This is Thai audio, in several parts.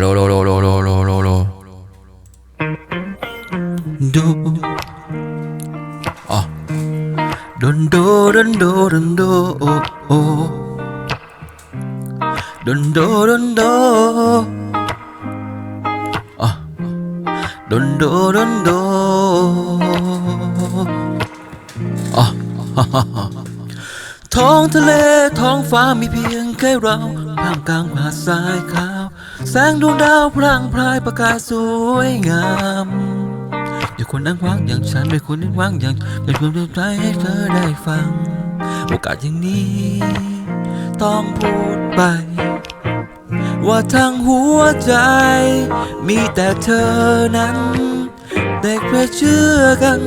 โลโลโลโลโลโลโลโลดูอะดนโดดนโดดนโดโอโอดนโดดนโดอะดนโดดนโดอะฮ่าฮ่าฮ่าท้องทะเลท้องฟ้ามีเพียงแค่เราท่ามกลางหาดทรายขาว แสงดวงดาวพร่างพรายประกายสวยงามอย่าคนนั่งว่างอย่างฉันไม่คนนั่งว่างอย่างเป็นคนเดียวใจให้เธอได้ฟัง โอกาสอย่างนี้ ต้องพูดไป ว่าทั้งหัวใจ มีแต่เธอนั้นแต่แค่เชื่อกัน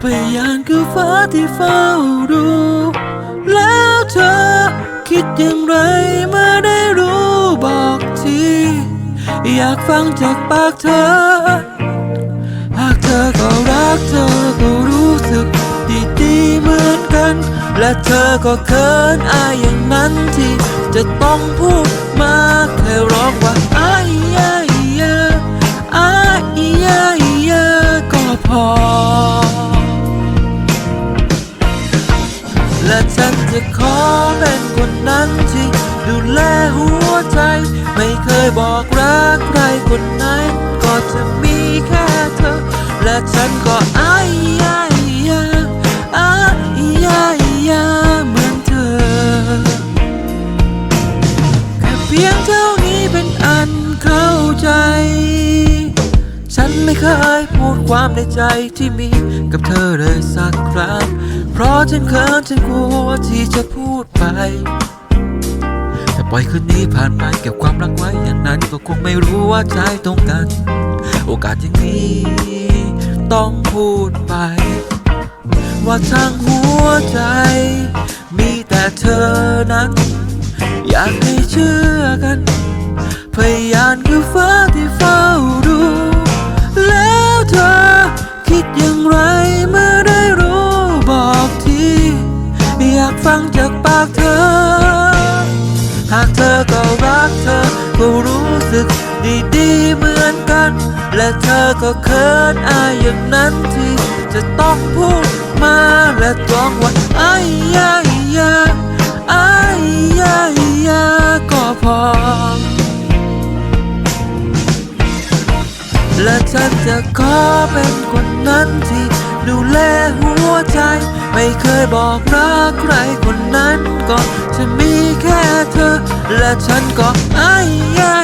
พยานคือฟ้าที่เฝ้าดู แล้วเธอคิดอย่างไรเมื่อได้ อยากฟังจากปากเธอ หากเธอก็รักเธอก็รู้สึกดีดีเหมือนกัน และเธอก็เขินอายอย่างนั้นที่จะต้องพูดมาแค่ร้องว่าอาย และฉันจะขอเป็นคนนั้นที่ดูแลหัวใจ ไม่เคยบอกรักใครคนไหนก็จะมีแค่เธอ และฉันก็อายยายาอายยายาเหมือนเธอ แค่เพียงเท่านี้เป็นอันเข้าใจ ฉันไม่เคยพูดความในใจที่มีกับเธอเลยสักครั้ง เพราะฉันเขินฉันกลัวที่จะพูดไป แต่ปล่อยคืนนี้ผ่านไปเก็บความรักไว้อย่างนั้นก็คงไม่รู้ว่าใจตรงกัน โอกาสอย่างนี้ ต้องพูดไป ว่าทางหัวใจ มีแต่เธอนั้น อยากให้เชื่อกัน พยานคือ กปากเธอ หากเธอก็รักเธอ ก็รู้สึกดีๆเหมือนกัน และเธอก็เขินอายอย่างนั้นที่ จะต้องพูดมาและต้องว่าอายยายาอายยายาก็พอ และฉันจะขอเป็นคนนั้นที่ ดูแลหัวใจ ไม่เคยบอกรักใครคนนั้นก็จะมีแค่เธอ และฉันก็อาย